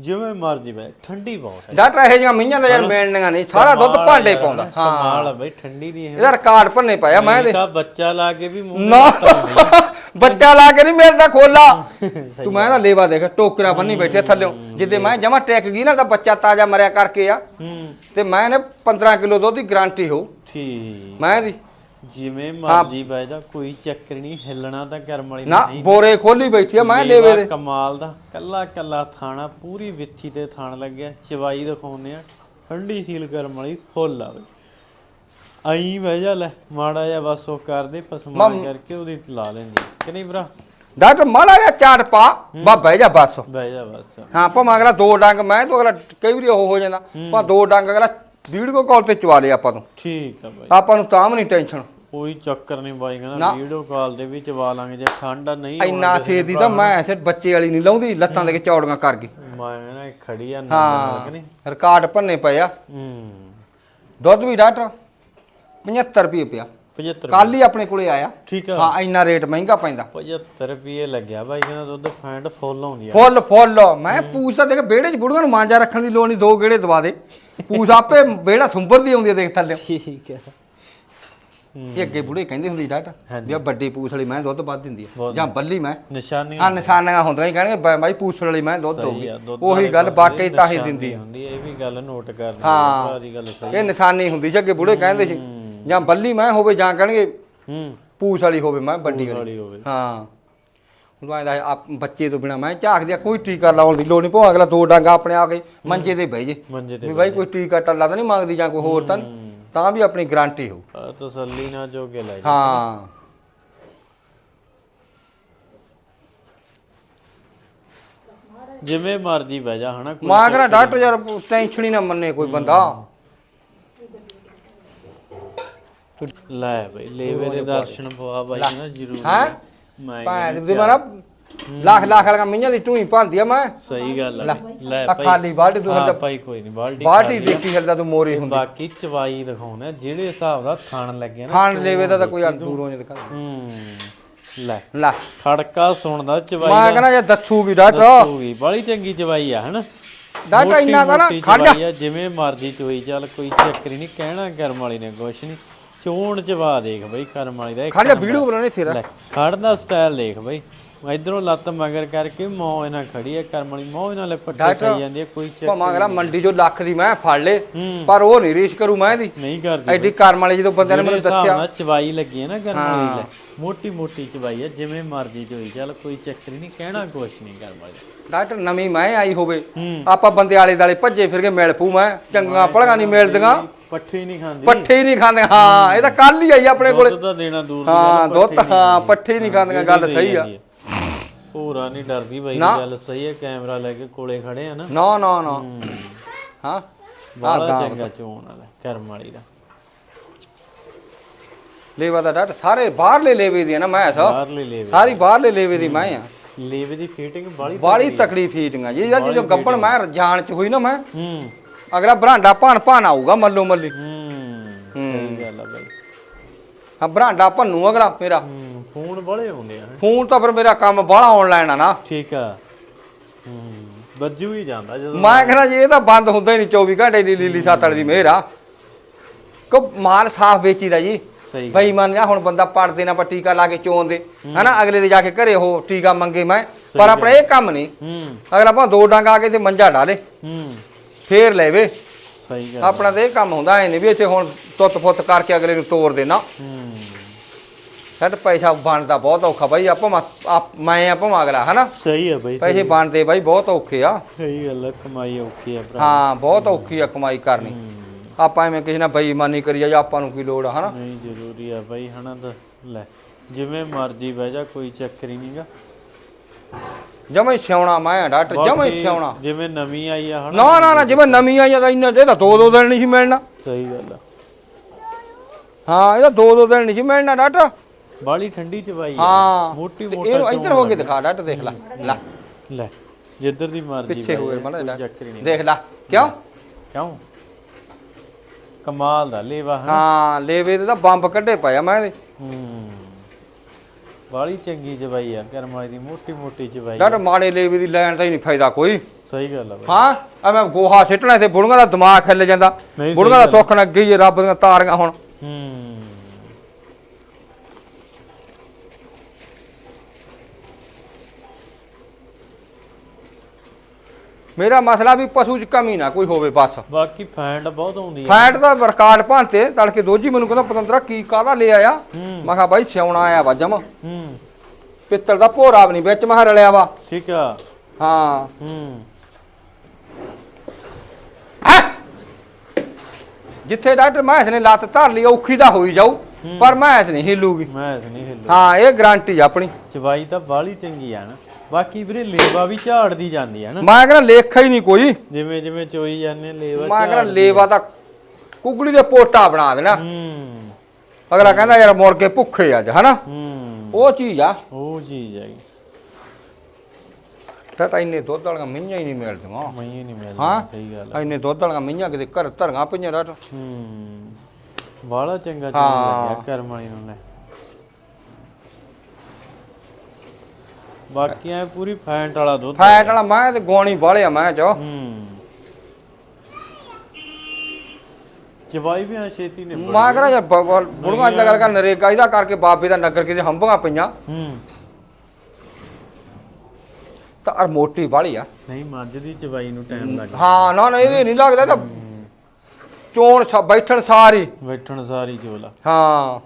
ਜਿਵੇਂ ਮਰਜ਼ੀ ਬਹਿ ਠੰਡੀ ਬਹੁਤ ਹੈ। ਡਾਕਟਰ ਇਹੋ ਜਿਹੀਆਂ ਮਈਆਂ ਦਾ ਯਾਰ ਮਿਲਣੀਆਂ ਨਹੀਂ ਸਾਰਾ ਦੁੱਧ ਕਮਾਲ ਭਾਂਡੇ ਯਾਰ, ਪਾਉਂਦਾ। ਹਾਂ। ਕਮਾਲ ਆ ਬਈ ਠੰਡੀ ਦੀ ਹੈ ਇਹਦਾ ਰਿਕਾਰਡ ਭੰਨੇ ਪਾਇਆ ਮੈਂ ਇਹਦੇ ਤਾਂ। ਬੱਚਾ ਲਾ ਕੇ ਵੀ ਮੂੰਹ ਨਾ। ਬੱਚਾ ਲਾ ਕੇ ਨਹੀਂ ਮਿਲਦਾ ਖੋਲਾ। ਤੂੰ ਮੈਂ ਤਾਂ ਲੇਵਾ ਦੇਖ ਟੋਕਰਾ ਬੰਨੀ ਬੈਠੇ ਥੱਲਿਓ। ਜਿੱਦੇ ਮੈਂ ਜਮਾ ਟੈਕ ਗਈ ਨਾ ਤਾਂ ਬੱਚਾ ਤਾਜ਼ਾ ਮਰਿਆ ਕਰਕੇ ਆ। ਹੂੰ। ਤੇ ਮੈਂ ਨੇ 15 ਕਿਲੋ ਦੁੱਧ ਦੀ ਗਾਰੰਟੀ ਹੋ। ਠੀਕ। ਮੈਂ ਦੀ ਜਿਵੇਂ ਮਰਜ਼ੀ ਬਹਿ ਜਾ ਕੋਈ ਚੱਕਰ ਨਹੀਂ ਹਿੱਲਣਾ ਤਾਂ ਕਰਮ ਵਾਲੀ ਨਾ ਨਹੀਂ। ਬੋਰੇ ਖੋਲੀ ਬੈਠੀ ਆ ਮੈਂ ਲੇਵਾ ਦੇ। ਕਮਾਲ ਦਾ ਕੱਲਾ ਕੱਲਾ ਥਾਣਾ ਪੂਰੀ ਵਿੱਥੀ ਤੇ ਥਾਣ ਲੱਗਿਆ ਚਵਾਈ ਦਿਖਾਉਂਦੇ ਆ ਠੰਡੀ ਸੀਲ ਕਰਮ ਵਾਲੀ ਫੁੱਲ ਆਵੇ ਆਈ ਬਹਿ ਜਾ ਲੈ ਮਾੜਾ ਜਿਹਾ ਬਸ ਉਹ ਕਰਦੇ ਪਸਮਾਨ ਕਰਕੇ ਉਹਦੀ ਲਾ ਲੈਂਦੀ ਕਿ ਨਹੀਂ ਭਰਾ? ਡਾਕਟਰ ਮਾੜਾ ਜਿਹਾ ਚਾਟ ਪਾ ਬਾ ਬਹਿ ਜਾ ਬਸ। ਬਹਿ ਜਾ ਬਸ। ਹਾਂ ਭਾਵੇਂ ਅਗਲਾ ਦੋ ਡੰਗ ਮੈਂ ਤੋਂ ਅਗਲਾ ਕਈ ਵਾਰੀ ਉਹ ਹੋ ਜਾਂਦਾ। ਪਰ ਦੋ ਡੰਗ ਅਗਲਾ ਵੀਡੀਓ ਕਾਲ ਤੇ ਚਵਾ ਲਿਆ ਆਪਾਂ ਨੂੰ। ਠੀਕ ਆ ਬਾਈ। ਆਪਾਂ ਨੂੰ ਤਾਂ ਵੀ ਨਹੀਂ ਟੈਨਸ਼ਨ। ਕੋਈ ਚੱਕਰ ਨਹੀਂ ਬਾਈ ਕਹਿੰਦਾ ਨਾ। ਵੀਡੀਓ ਕਾਲ ਦੇ ਵਾ ਲਾਂਗੇ ਜੇ ਠੰਡ ਆ, ਨਹੀਂ ਇੰਨਾ ਕਿਸੇ ਛੇਤੀ ਤਾਂ ਮੈਂ ਐਸੇ ਬੱਚੇ ਵਾਲੀ ਨਹੀਂ ਲਾਉਂਦੀ ਲੱਤਾਂ ਦੇ ਕੇ ਚੌੜੀਆਂ ਕਰ ਗਈ ਮੈਂ ਨਾ ਇਹ ਖੜੀ ਆ ਨਾ ਹਾਂ ਨਹੀਂ। ਰਿਕਾਰਡ ਭੰਨੇ ਪਏ ਆ। ਹੂੰ। ਦੁੱਧ ਵੀ ਡਾਕਟਰ 75 ਰੁਪਏ ਪਿਆ। 75 ਕੱਲ ਹੀ ਆਪਣੇ ਕੋਲੇ ਆਇਆ। ਠੀਕ ਆ। ਹਾਂ ਇੰਨਾ ਰੇਟ ਮਹਿੰਗਾ ਪੈਂਦਾ। 75 ਰੁਪਏ ਲੱਗਿਆ ਬਾਈ ਕਹਿੰਦਾ ਦੁੱਧ ਫੈਂਟ ਫੁੱਲ ਆਉਂਦੀ ਆ। ਫੁੱਲ ਫੁੱਲ। ਮੈਂ ਪੂਛ ਤਾਂ ਦੇਖ ਵਿਹੜੇ 'ਚ ਬੁੜੀਆਂ ਨੂੰ ਮਾਂਜਾ ਰੱਖਣ ਦੀ ਲੋੜ ਨਹੀਂ ਦੋ ਗੇੜੇ ਦਵਾ ਦੇ। ਪੂਛ ਆਪੇ ਵਿਹੜਾ ਸੁੰਬਰ ਦੀ ਆਉਂਦੀ ਆ ਦੇਖ ਥੱਲੇ। ਠੀਕ ਆ। ਇਹ ਅੱਗੇ ਬੁੜੇ ਕਹਿੰਦੇ ਹੁੰਦੇ ਹਾਂਜੀ। ਵੀ ਆ ਵੱਡੀ ਪੂਛ ਵਾਲੀ ਮੈਂ ਦੁੱਧ ਵੱਧ ਦਿੰਦੀ ਆ। ਜਾਂ ਬੱਲੀ ਮੈਂ। ਨਿਸ਼ਾਨੀਆਂ ਆ ਨਿਸ਼ਾਨੀਆਂ ਹੁੰਦੀਆਂ ਹੀ ਕਹਿਣਗੇ ਬ- ਬਾਈ ਪੂਛ ਵਾਲੀ ਮੈਂ ਦੁੱਧ ਦਊਗੀ। ਉਹੀ ਗੱਲ ਵਾਕਈ ਦੀ ਤਾਂ ਹੀ ਦਿੰਦੀ ਹੁੰਦੀ ਇਹ ਵੀ ਗੱਲ ਨੋਟ ਗੱਲ ਸਹੀ ਇਹ ਨਿਸ਼ਾਨੀ ਹੁੰਦੀ ਸੀ ਅੱਗੇ ਬੁੜੇ ਕਹਿੰਦੇ ਸੀ। ਜਾਂ ਬੱਲੀ ਮੈਂ ਹੋਵੇ ਜਾਂ ਕਹਿਣਗੇ ਹੂੰ। ਪੂਛ ਵਾਲੀ ਹੋਵੇ ਮੈਂ ਵੱਡੀ ਵਾਲੀ। ਵਾਲੀ ਹੋਵੇ। ਹਾਂ। ਉਹ ਆਂਦਾ ਆਪ ਬੱਚੇ ਤੋਂ ਬਿਨਾ ਮੈਂ ਝਾਕਦਿਆ ਕੋਈ ਟੀਕਾ ਲਾਉਣ ਦੀ ਲੋੜ ਨਹੀਂ ਭਾਵੇਂ ਅਗਲਾ ਦੋ ਡਾਂਗਾ ਆਪਣੇ ਆ ਗਈ ਮੰਜੇ ਤੇ ਬਹਿ ਜੇ। ਮੰਜੇ ਤੇ ਵੀ ਬਾਈ ਕੋਈ ਟੀਕਾ ਟੱਲਾ ਤਾਂ ਨਹੀਂ ਮੰਗਦੀ ਜਾਂ ਕੋਈ ਹੋਰ ਤਾਂ। ਤਾਂ ਵੀ ਆਪਣੀ ਗਾਰੰਟੀ ਆ ਤਸੱਲੀ ਨਾਲ ਜੋਗੇ ਲੈ ਹਾਂ। ਜਿਵੇਂ ਮਰਜ਼ੀ ਬਹਿ ਜਾ ਹਨਾ ਕੋਈ ਮਾਂ ਕਹਿੰਦਾ ਡਾਕਟਰ ਯਾਰ ਟੈਨਸ਼ਨ ਹੀ ਨਾ ਮੰਨੇ ਕੋਈ ਬੰਦਾ। ਲੈ ਬਈ ਲੇਵੇ ਦੇ ਦਰਸ਼ਨ ਪਵਾ ਬਾਈ ਨਾ ਜ਼ਰੂਰ ਹੈਂ? ਮੈਂ ਭਾਂ ਕਹਿੰਦਾ ਤੇ ਮਾਰਾ ਲੱਖ ਲੱਖ ਵਾਲੀਆਂ ਮਈਆਂ ਦੀ ਟੂਈ ਭੰਦੀ ਆ ਮੈਂ। ਸਹੀ ਗੱਲ ਆ। ਲੈ, ਲੈ ਆ ਭਾਈ ਖਾਲੀ ਬਾਲਟੀ ਤੂੰ ਹਾਂ ਹਲਦਾ ਭਾਈ ਕੋਈ ਨਹੀਂ ਬਾਲਟੀ ਬਾਲਟੀ ਖਾਲੀ ਆ। ਦੇਖੀ ਹਲਦਾ ਤੂੰ ਮੋਰੀ ਹੁੰਦੀ। ਬਾਕੀ ਚਵਾਈ ਦਿਖਾਉਣਾ ਜਿਹੜੇ ਹਿਸਾਬ ਦਾ ਥਣ ਲੱਗਿਆ ਨਾ ਖਾਣ ਲੈਵੇ ਦਾ ਤਾਂ ਕੋਈ ਆ ਦੂਰੋਂ ਨਹੀਂ ਦਿਖਾ ਹੂੰ ਲੈ। ਲੈ। ਖੜਕਾ ਸੁਣਦਾ ਚਵਾਈ ਮੈਂ ਦਾ। ਕਹਿੰਦਾ ਜੇ ਦੱਸੂਗੀ ਡਾਕਟਰ। ਦੱਸੂਗੀ ਬੜੀ ਚੰਗੀ ਚਵਾਈ ਆ ਹਨਾ? ਡਾਕਟਰ ਇੰਨਾ ਤਾਂ ਨਾ ਮੋਟੀ-ਮੋਟੀ ਖੜ ਜਾ ਚਵਾਈ ਆ, ਜਿਵੇਂ ਮਰਜ਼ੀ ਚੋਈ ਚੱਲ ਕੋਈ ਚੱਕਰ ਨਹੀਂ ਕਹਿਣਾ ਕਰਮ ਵਾਲੀ ਨੇ ਕੁਛ ਨਹੀਂ। ਚੋਣ ਚਵਾ ਦੇਖ ਬਈ ਕਰਮ ਵਾਲੀ ਦਾ ਇੱਕ ਖੜ ਜਾ ਨੰਬਰ। ਵੀਡੀਓ ਬਣਾਉਣੀ ਸਿਰ। ਲੈ ਖੜਦਾ ਸਟਾਈਲ ਦੇਖ ਬਈ। ਇਧਰੋਂ ਲੱਤ ਮਗਰ ਕਰਕੇ ਮੌ ਇਹਨਾਂ ਖੜੀ ਹੈ ਕਰਮ ਵਾਲੀ ਮੌ ਇਹਨਾਂ ਲੈ ਪੱਟੇ ਡਾਕਟਰ, ਖਾਈ ਜਾਂਦੀ ਹੈ ਕੋਈ ਚੱਕਰ ਭਾਵੇਂ ਅਗਲਾ ਮੰਡੀ ਚੋਂ ਲੱਖ ਦੀ ਮੈਂ ਫੜ ਲੇ। ਪਰ ਉਹ ਨਹੀਂ ਰੀਚ ਕਰੂ ਮੈਂ ਦੀ ਨਹੀਂ ਕਰਦੀ ਐਡੀ ਕਰਮ ਵਾਲੀ ਜਦੋਂ ਬੰਦਿਆਂ ਨੇ ਜਿਹੜੇ ਮੈਨੂੰ ਹਿਸਾਬ ਦੱਸਿਆ ਨਾਲ ਚਵਾਈ ਲੱਗੀ ਹੈ ਨਾ ਕਰਮ ਵਾਲੀ ਲੈ ਮੋਟੀ ਮੋਟੀ ਚਵਾਈ ਹੈ ਜਿਵੇਂ ਮਰਜ਼ੀ ਚੋਈ ਚੱਲ ਕੋਈ ਚੱਕਰ ਹੀ ਨਹੀਂ ਕਹਿਣਾ ਕੁਛ ਨਹੀਂ ਕਰਮ ਵਾਲੀ ਡਾਕਟਰ ਨਵੀਂ ਮੈਂ ਆਈ ਹੋਵੇ ਆਪਾਂ ਬੰਦੇ ਆਲੇ ਦਾਲੇ ਭੱਜੇ ਫਿਰ ਕੇ ਮਿਲ ਪੂ ਮੈਂ ਚੰਗਾ ਪੜਗਾ ਨਹੀਂ ਮਿਲਦੀਆਂ। ਪੱਠੇ ਨਹੀਂ ਖਾਂਦੀ। ਪੱਠੇ ਨਹੀਂ ਖਾਂਦੇ ਹਾਂ ਇਹ ਤਾਂ ਕੱਲ ਹੀ ਆਈ ਆਪਣੇ ਕੋਲੇ। ਦੁੱਧ ਤਾਂ ਦੇਣਾ ਦੂਰ ਦੀ ਹਾਂ ਦੁੱਧ ਪੱਠੇ ਨਹੀਂ ਹਾਂ। ਪੱਠੇ ਨਹੀਂ ਖਾਂਦੀਆਂ ਗੱਲ ਸਹੀ ਆ। ਜਾਂਦੀ ਹੈ। ਨਹੀਂ ਡਰਦੀ ਬਾਈ ਨਾ। ਗੱਲ ਸਹੀ ਹੈ ਕੈਮਰਾ ਲੈ ਕੇ ਕੋਲੇ ਖੜੇ ਆ ਨਾ। ਨਾ ਨਾ ਨਾ। ਹਾਂ। ਬੜਾ ਚੰਗਾ ਚੋਣ ਵਾਲਾ ਕਰਮ ਵਾਲੀ ਦਾ। ਲੇਵਾ ਦਾ ਡਾਕਟਰ ਸਾਰੇ ਬਾਹਰਲੇ ਲੇਵੇ ਦੀ ਆ ਨਾ ਮੈਂ ਸਾ ਬਾਹਰਲੇ ਲੇਵੇ ਸਾਰੀ ਬਾਹਰਲੇ ਲੇਵੇ ਦੀ ਮੈਂ ਆ। ਲੇਵੇ ਦੀ ਫਿਟਿੰਗ ਬਾਲੀ ਬਾਲੀ ਤਕੜੀ ਫੀਟੀਆਂ ਜੀ ਇਹਦਾ ਜਦੋਂ ਗੱਪਣ ਮੈਂ ਜਾਣ ਚ ਹੋਈ ਨਾ ਮੈਂ ਹੂੰ। ਅਗਲਾ ਬਰਾਂਡਾ ਭਾਣ ਭਾਣ ਆਊਗਾ ਮੱਲੋ ਮੱਲੀ। ਹੂੰ ਸਹੀ ਗੱਲ ਆ ਬਾਈ। ਹਾਂ ਬਰਾਂਡਾ ਭੰਨੂ ਅਗਲਾ ਮੇਰਾ। ਹੂੰ ਫੋਨ ਬੜੇ ਆਉਂਦੇ ਆ। ਹੈਂ। ਫੋਨ ਤਾਂ ਫਿਰ ਮੇਰਾ ਕੰਮ ਬਾਹਲਾ ਆਨਲਾਈਨ ਆ ਨਾ। ਠੀਕ ਆ। ਹੂੰ ਵੱਜੂ ਹੀ ਜਾਂਦਾ ਜਦੋਂ। ਮੈਂ ਕਹਿੰਦਾ ਜੀ ਇਹ ਤਾਂ ਬੰਦ ਹੁੰਦਾ ਹੀ ਨਹੀਂ 24 ਘੰਟੇ ਦੀ ਲੀਲੀ ਸਾਤੜ ਦੀ ਮਿਹਰ ਆ। ਕੋ ਮਾਲ ਸਾਫ਼ ਵੇਚੀਦਾ ਜੀ। ਸਹੀ ਬਈ ਮੰਨ ਜਾ ਹੁਣ ਬੰਦਾ ਪੜ ਦੇਣਾ ਪਰ ਟੀਕਾ ਲਾ ਕੇ ਚੋਣ ਦੇ ਹਨਾ ਅਗਲੇ ਦੇ ਜਾ ਕੇ ਘਰੇ ਉਹ ਟੀਕਾ ਮੰਗੇ ਮੈਂ। ਪਰ ਆਪਣਾ ਇਹ ਕੰਮ ਨਹੀਂ। ਹੂੰ। ਅਗਰ ਆਪਾਂ ਦੋ ਡੰਗ ਆ ਕੇ ਤੇ ਮੰਜਾ ਡਾਲੇ ਹੂੰ। ਫੇਰ ਲੈਵੇ ਸਹੀ ਗੱਲ ਆਪਣਾ ਤੇ ਇਹ ਕੰਮ ਹੁੰਦਾ ਐ ਨਹੀਂ ਵੀ ਇੱਥੇ ਹੁਣ ਤੁੱਤ ਫੁੱਤ ਕਰਕੇ ਅਗਲੇ ਨੂੰ ਤੋੜ ਦੇਣਾ। ਹੂੰ। ਸਾਡਾ ਪੈਸਾ ਬਣਦਾ ਬਹੁਤ ਔਖਾ ਬਾਈ ਆਪਾਂ ਮੈਂ ਆਪਾਂ ਅਗਲਾ ਹਨਾ? ਸਹੀ ਆ ਬਾਈ ਪੈਸੇ ਬਣਦੇ ਬਾਈ ਬਹੁਤ ਔਖੇ ਆ। ਸਹੀ ਗੱਲ ਆ ਕਮਾਈ ਔਖੀ ਆ ਭਰਾ। ਹਾਂ ਬਹੁਤ ਔਖੀ ਆ ਕਮਾਈ ਕਰਨੀ। ਆਪਾਂ ਐਵੇਂ ਕਿਸੇ ਨਾਲ ਬੇਈਮਾਨੀ ਕਰੀ ਜਾ ਆਪਾਂ ਨੂੰ ਕੀ ਲੋੜ ਆ ਹਨਾ? ਨਹੀਂ ਜ਼ਰੂਰੀ ਆ ਬਾਈ ਹਨਾ ਤਾਂ ਲੈ ਜਿਵੇਂ ਮਰਜ਼ੀ ਬਹਿ ਜਾ ਕੋਈ ਚੱਕਰ ਹੀ ਨਹੀਂਗਾ ਜਮੇ ਸਿਆਉਣਾ ਮੈਂ ਡਾਕਟਰ ਜਮੇ ਸਿਆਉਣਾ ਜਿਵੇਂ ਨਵੀਂ ਆਈ ਆ ਹਨਾ। ਨਾ ਨਾ ਨਾ ਜਿਵੇਂ ਨਵੀਂ ਆਈ ਆ ਤਾਂ ਇੰਨਾ ਦੇ ਤਾਂ ਦੋ ਦੋ ਦਿਨ ਨਹੀਂ ਸੀ ਮਿਲਣਾ। ਸਹੀ ਗੱਲ ਆ। ਹਾਂ ਇਹਦਾ ਦੋ ਦੋ ਦਿਨ ਨਹੀਂ ਸੀ ਮਿਲਣਾ ਡਾਕਟਰ। ਬਾਲੀ ਠੰਡੀ ਚ ਬਾਈ ਹਾਂ। ਮੋਟੀ ਤੇ ਮੋਟਾ ਇਹਨੂੰ ਇੱਧਰ ਹੋ ਕੇ ਦਿਖਾ ਡਾਕਟਰ ਦੇਖ ਲੈ ਲੈ। ਲੈ ਜਿੱਧਰ ਦੀ ਮਰਜ਼ੀ ਪਿੱਛੇ ਹੋ ਜਾ, ਮਾੜਾ ਕੋਈ। ਚੱਕਰ ਹੀ ਨਹੀਂ। ਦੇਖ ਲੈ ਕਿਉਂ? ਕਿਉਂ? ਕਮਾਲ ਦਾ ਲੇਵਾ ਹਨਾ? ਹਾਂ ਲੇਵੇ ਦੇ ਤਾਂ ਬੰਬ ਕੱਢੇ ਪਏ ਆ ਮੈਂ ਇਹਦੇ ਹੂੰ। ਬਾਲੀ ਚੰਗੀ ਜਵਾਈ ਆ ਕਰਮਾਈ ਦੀ ਮੋਟੀ ਮੋਟੀ ਜਵਾਈ ਆ। ਡਾਕਟਰ ਮਾੜੇ ਲੇਵੇ ਦੀ ਲੈਣ ਦਾ ਹੀ ਨਹੀਂ ਫਾਇਦਾ ਕੋਈ। ਸਹੀ ਗੱਲ ਆ ਬਾਈ। ਹਾਂ ਐਵੇਂ ਗੋਹਾ ਸਿੱਟਣਾ ਤੇ ਬੁੜੀਆਂ ਦਾ ਦਿਮਾਗ ਹਿੱਲ ਜਾਂਦਾ। ਨਹੀਂ, ਬੁੜੀਆਂ ਦਾ। ਸੁੱਖ ਨਾ ਗਈ ਰੱਬ ਦੀਆਂ ਤਾਰੀਆਂ ਹੁਣ। ਹੂੰ। ਮੇਰਾ ਮਸਲਾ ਵੀ ਪਸ਼ੂ 'ਚ ਕਮੀ ਨਾ ਕੋਈ ਹੋਵੇ ਬਸ। ਬਾਕੀ ਫੈਂਟ ਬਹੁਤ ਆਉਂਦੀ ਆ। ਫੈਟ ਦਾ ਰਿਕਾਰਡ ਭਾਂਤੇ ਤੜਕੇ ਦੋਜੀ ਮੈਨੂੰ ਕਹਿੰਦਾ ਪਤੰਦਰਾ ਕੀ ਕਾਹਦਾ ਲੈ ਆਇਆ। ਹੂੰ। ਮੈਂ ਕਿਹਾ ਬਾਈ ਸਿਉਣਾ ਆਇਆ ਵਾ ਜਮ। ਹੂੰ। ਪਿੱਤਲ ਦਾ ਭੋਰਾ ਵੀ ਨਹੀਂ ਵਿੱਚ ਮੈਂ ਕਿਹਾ ਰਲਿਆ ਵਾ। ਠੀਕ ਆ। ਹਾਂ। ਹੂੰ। ਹੈਂ? ਜਿੱਥੇ ਡਾਕਟਰ ਮहेश ਨੇ ਲੱਤ ਧਰ ਲਈ ਔਖੀ ਦਾ ਹੋਈ ਜਾਊ ਪਰ ਮੈਂ ਨਹੀਂ ਹਿੱਲੂਗੀ। ਮੈਂ ਨਹੀਂ ਹਿੱਲੂ ਹਾਂ ਇਹ ਗਾਰੰਟੀ ਆਪਣੀ। ਚਵਾਈ ਤਾਂ ਬਾਲੀ ਚੰਗੀ ਆ ਨਾ। ਬਾਕੀ ਵੀਰੇ ਲੇਵਾ ਵੀ ਝਾੜਦੀ ਜਾਂਦੀ ਆ ਨਾ। ਮੈਂ ਕਹਿੰਦਾ ਲੇਖਾ ਹੀ ਨਹੀਂ ਕੋਈ। ਜਿਵੇਂ ਜਿਵੇਂ ਚੋਈ ਜਾਂਦੇ ਲੇਵਾ ਮੈਂ ਕਹਿੰਦਾ ਲੇਵਾ ਤਾਂ ਕੁਗਲੀ ਦੇ ਪੋਟਾ ਬਣਾ ਦੇਣਾ। ਹੂੰ। ਅਗਲਾ ਕਹਿੰਦਾ ਯਾਰ ਮੁੜ ਕੇ ਭੁੱਖੇ ਅੱਜ ਹਨਾ? ਹੂੰ। ਉਹ ਚੀਜ਼ ਆ। ਉਹ ਚੀਜ਼ ਹੈਗੀ ਤਾਂ ਇੰਨੇ ਦੁੱਧ ਵਾਲੀਆਂ ਮਈਆਂ ਹੀ ਨਹੀਂ ਮਿਲਦੀਆਂ। ਮੈਂ ਹੀ ਨਹੀਂ ਮਿਲਦੀ ਹਾਂ? ਸਹੀ ਗੱਲ ਆ। ਇੰਨੇ ਦੁੱਧ ਵਾਲੀਆਂ ਮਈਆਂ ਕਿਤੇ ਘਰ ਧਰਗਾ ਪਈਆਂ ਹੂੰ। ਬਾਲਾ ਚੰਗਾ ਚੀਜ਼ ਹਾਂ। ਲੱਗਿਆ ਕਰਮ ਵਾਲੀ ਨੂੰ ਲੈ। ਬਾਕੀ ਐ ਪੂਰੀ ਫੈਂਟ ਵਾਲਾ ਦੁੱਧ ਫੈਟ ਵਾਲਾ ਮੈਂ ਤੇ ਗੋਣੀ ਵਾਲਿਆ ਮੈਂ ਚ ਹੂੰ। ਚਵਾਈ ਵੀ ਆ ਛੇਤੀ ਨੇ ਮੈਂ ਕਹਿੰਦਾ ਯਾਰ ਬੁੜੀਆਂ ਦਾ ਗੱਲ ਕਰ ਨਰੇਗਾ ਇਹਦਾ ਕਰਕੇ ਬਾਬੇ ਦਾ ਨਗਰ ਕਿਤੇ ਹੰਭਾਂ ਪਈਆਂ। ਹੂੰ। ਤਾਂ ਅਰ ਮੋਟੀ ਵਾਲੀ ਆ। ਨਹੀਂ ਮੱਝ ਦੀ ਚਵਾਈ ਨੂੰ ਟਾਈਮ ਲੱਗ ਹਾਂ ਨਾ ਨਾ ਇਹਦੇ ਨਹੀਂ ਲੱਗਦਾ ਤਾਂ ਚੋਣ ਬੈਠਣ ਸਾਰੀ। ਬੈਠਣ ਸਾਰੀ ਚੋਲਾ। ਹਾਂ।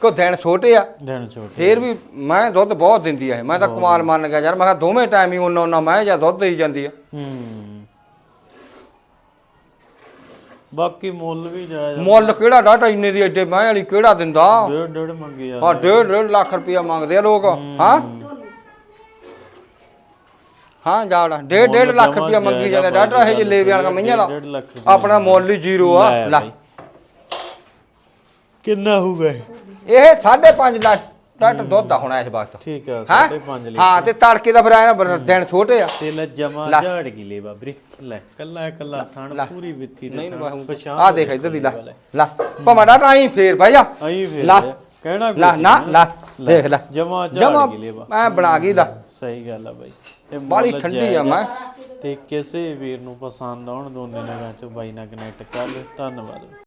ਕੋ ਦਿਨ ਛੋਟੇ ਆ। ਦਿਨ ਛੋਟੇ ਫੇਰ ਵੀ ਮੈਂ ਦੁੱਧ ਬਹੁਤ ਦਿੰਦੀ ਆ ਇਹ। ਮੈਂ ਤਾਂ ਕਮਾਲ ਮੰਨ ਗਿਆ ਯਾਰ। ਮੈਂ ਕਿਹਾ ਦੋਵੇਂ ਟਾਈਮ ਹੀ ਉਹਨਾਂ ਉਹਨਾਂ ਮੈਂ ਜਾਂ ਦੁੱਧ ਦੇਈ ਜਾਂਦੀ ਆ। ਹੂੰ। ਬਾਕੀ ਮੁੱਲ ਵੀ ਜਾਇਜ਼ ਮੁੱਲ ਕਿਹੜਾ ਡਾਟਾ ਇੰਨੇ ਦੀ ਐਡੇ ਮੈਂ ਵਾਲੀ ਕਿਹੜਾ ਦਿੰਦਾ? ਡੇਢ ਡੇਢ ਮੰਗੇ ਆ। ਹਾਂ ਡੇਢ ਡੇਢ ਲੱਖ ਰੁਪਇਆ ਮੰਗਦੇ ਆ ਲੋਕ। ਹਾਂ। ਹਾਂ? ਜਾੜਾ ਡੇਢ ਡੇਢ ਲੱਖ ਰੁਪਇਆ ਮੰਗੀ ਜਾਂਦਾ। ਡਾਟਾ ਇਹ ਜੇ ਲੇਵੇ ਵਾਲਾ ਮਈਆਂ ਦਾ। ਆਪਣਾ ਮੁੱਲ ਹੀ ਜ਼ੀਰੋ ਆ। ਲੈ। ਕਿੰਨਾ ਹੋਊਗਾ ਇਹ? ਇਹ 5.5 ਲੱਖ ਡਾਟਾ ਦੁੱਧ ਦਾ ਹੋਣਾ ਇਸ ਵਕਤ। ਠੀਕ ਆ ਹਾਂ? 5.5 ਲੀਟਰ ਹਾਂ ਤੇ ਤੜਕੇ ਦਾ ਫਿਰ ਆਇਆ ਨਾ ਦਿਨ ਛੋਟੇ ਆ। ਤੇ ਲੈ। ਜਮਾ। ਝਾੜ ਗਈ ਲੈ ਬਾਬਰੇ? ਲੈ ਕੱਲਾ ਕੱਲਾ ਥਣ। ਪੂਰੀ ਵਿੱਥੀ ਦੇ ਨਹੀਂ ਥਣ, ਪਛਾਣ ਆ ਦੇਖ ਇੱਧਰ ਦੀ ਲੈ। ਲੈ ਭਾਵੇਂ ਡਾਟਾ ਆਈ ਫੇਰ ਭਾਈ ਜਾ। ਆਈ ਫੇਰ ਲੈ। ਕਹਿਣਾ ਲੈ ਨਾ ਲੈ। ਦੇਖ ਲੈ। ਜਮਾ ਝਾੜ ਬਾ ਮੈਂ ਬਣਾ ਗਈ ਲੈ। ਸਹੀ ਗੱਲ ਆ ਬਾਈ। ਇਹ ਬਾਹਲੀ ਮੁੱਲ ਠੰਡੀ ਜਾਇਜ਼ ਆ। ਮੈਂ। ਤੇ ਕਿਸੇ ਵੀਰ ਨੂੰ ਪਸੰਦ ਆਉਣ ਦੋਨੇ ਨਗਾਂ ਚੋਂ ਬਾਈ ਨਾਲ ਕਨੈਕਟ ਕਰ ਲਿਓ। ਧੰਨਵਾਦ।